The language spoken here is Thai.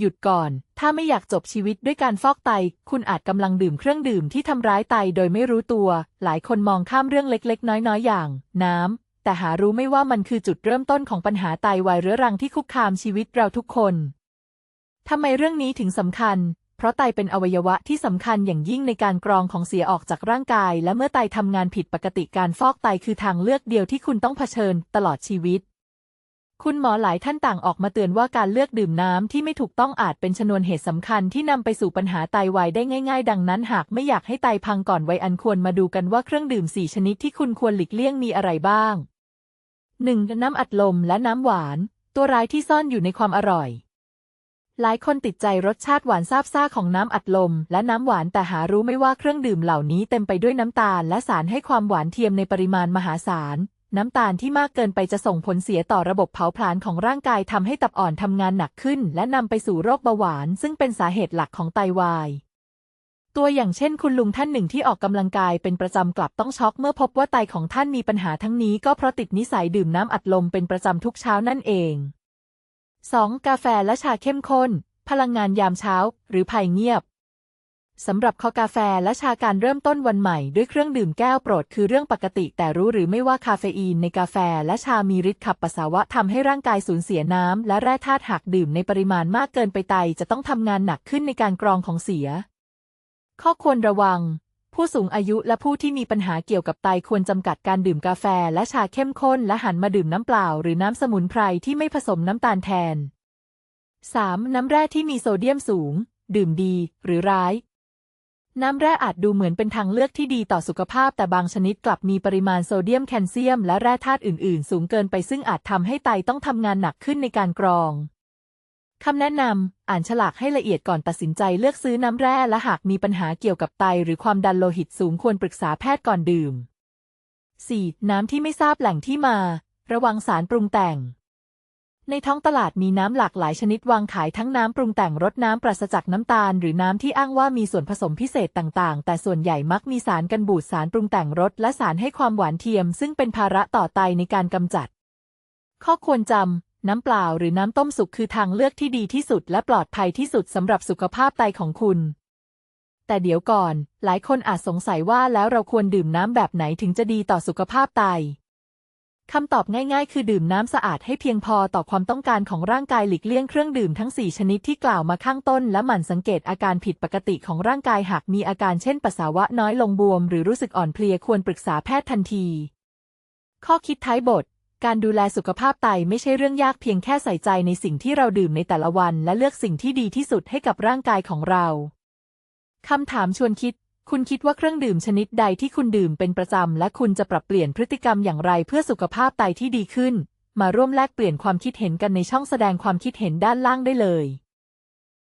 หยุดก่อน ถ้าไม่อยากจบชีวิตด้วยการฟอกไต คุณอาจกำลังดื่มเครื่องดื่มที่ทำร้ายไตโดยไม่รู้ตัว หลายคนมองข้ามเรื่องเล็ก ๆ น้อย ๆ อย่าง น้ำ แต่หารู้ไม่ว่ามันคือจุดเริ่มต้นของปัญหาไตวายเรื้อรังที่คุกคามชีวิตเราทุกคนทำไมเรื่องนี้ถึงสำคัญ เพราะไตเป็นอวัยวะที่สำคัญอย่างยิ่งในการกรองของเสียออกจากร่างกาย และเมื่อไตทำงานผิดปกติการฟอกไตคือทางเลือกเดียวที่คุณต้องเผชิญตลอดชีวิต คุณหมอหลายท่านต่างออกมาเตือนว่าการเลือกดื่มน้ำที่ไม่ถูกต้องอาจเป็นชนวนเหตุสำคัญที่นำไปสู่ปัญหาไตวายได้ง่ายๆ ดังนั้นหากไม่อยากให้ไตพังก่อนวัยอันควรมาดูกันว่าเครื่องดื่มสี่ชนิดที่คุณควรหลีกเลี่ยงมีอะไรบ้าง 1. น้ำอัดลมและน้ำหวาน ตัวร้ายที่ซ่อนอยู่ในความอร่อย หลายคนติดใจรสชาติหวานซาบซ่าของน้ำอัดลม และน้ำหวานแต่หารู้ไม่ว่าเครื่องดื่มเหล่านี้เต็มไปด้วยน้ำตาล และสารให้ความหวานเทียมในปริมาณมหาศาล น้ำตาลที่มากเกินไปจะส่งผลเสียต่อระบบเผาผลาญของร่างกายทำให้ตับอ่อนทำงานหนักขึ้น และนำไปสู่โรคเบาหวาน ซึ่งเป็นสาเหตุหลักของไตวายตัวอย่างเช่นคุณลุงท่านหนึ่งที่ออกกำลังกายเป็นประจำกลับต้องช็อกเมื่อพบว่าไตของท่านมีปัญหาทั้งนี้ก็เพราะติดนิสัยดื่มน้ำอัดลมเป็นประจำทุกเช้านั่นเอง 2. กาแฟและชาเข้มข้น พลังงานยามเช้า หรือภัยเงียบ สำหรับคอกาแฟและชาการเริ่มต้นวันใหม่ด้วยเครื่องดื่มแก้วโปรดคือเรื่องปกติ แต่รู้หรือไม่ว่าคาเฟอีนในกาแฟและชามีฤทธิ์ขับปัสสาวะทำให้ร่างกายสูญเสียน้ำและแร่ธาตุหากดื่มในปริมาณมากเกินไปไตจะต้องทำงานหนักขึ้นในการกรองของเสีย ข้อควรระวัง ผู้สูงอายุและผู้ที่มีปัญหาเกี่ยวกับไตควรจำกัดการดื่มกาแฟและชาเข้มข้น และหันมาดื่มน้ำเปล่า หรือน้ำสมุนไพรที่ไม่ผสมน้ำตาลแทน 3. น้ำแร่ที่มีโซเดียมสูง ดื่มดี หรือร้าย น้ำแร่อาจดูเหมือนเป็นทางเลือกที่ดีต่อสุขภาพ แต่บางชนิดกลับมีปริมาณโซเดียมแคลเซียม และแร่ธาตุอื่น ๆ สูงเกินไปซึ่งอาจทำให้ไตต้องทำงานหนักขึ้นในการกรองคำแนะนำ อ่านฉลากให้ละเอียดก่อนตัดสินใจเลือกซื้อน้ำแร่และหากมีปัญหาเกี่ยวกับไตหรือความดันโลหิตสูงควรปรึกษาแพทย์ก่อนดื่ม 4. น้ำที่ไม่ทราบแหล่งที่มา ระวังสารปรุงแต่ง ในท้องตลาดมีน้ำหลากหลายชนิดวางขายทั้งน้ำปรุงแต่งรสน้ำปราศจากน้ำตาล หรือน้ำที่อ้างว่ามีส่วนผสมพิเศษต่างๆ แต่ส่วนใหญ่มักมีสารกันบูดสารปรุงแต่งรสและสารให้ความหวานเทียม ซึ่งเป็นภาระต่อไตในการกำจัด ข้อควรจำ น้ำเปล่าหรือน้ำต้มสุกคือทางเลือกที่ดีที่สุดและปลอดภัยที่สุดสำหรับสุขภาพไตของคุณ แต่เดี๋ยวก่อน หลายคนอาจสงสัยว่าแล้วเราควรดื่มน้ำแบบไหนถึงจะดีต่อสุขภาพไต คำตอบง่ายๆ คือดื่มน้ำสะอาดให้เพียงพอต่อความต้องการของร่างกายหลีกเลี่ยงเครื่องดื่มทั้ง 4 ชนิดที่กล่าวมาข้างต้น และหมั่นสังเกตอาการผิดปกติของร่างกายหากมีอาการเช่นปัสสาวะน้อยลงบวม หรือรู้สึกอ่อนเพลียควรปรึกษาแพทย์ทันที ข้อคิดท้ายบท การดูแลสุขภาพไตไม่ใช่เรื่องยากเพียงแค่ใส่ใจในสิ่งที่เราดื่มในแต่ละวัน และเลือกสิ่งที่ดีที่สุดให้กับร่างกายของเราคำถามชวนคิด คุณคิดว่าเครื่องดื่มชนิดใดที่คุณดื่มเป็นประจำ และคุณจะปรับเปลี่ยนพฤติกรรมอย่างไรเพื่อสุขภาพไตที่ดีขึ้น มาร่วมแลกเปลี่ยนความคิดเห็นกันในช่องแสดงความคิดเห็นด้านล่างได้เลย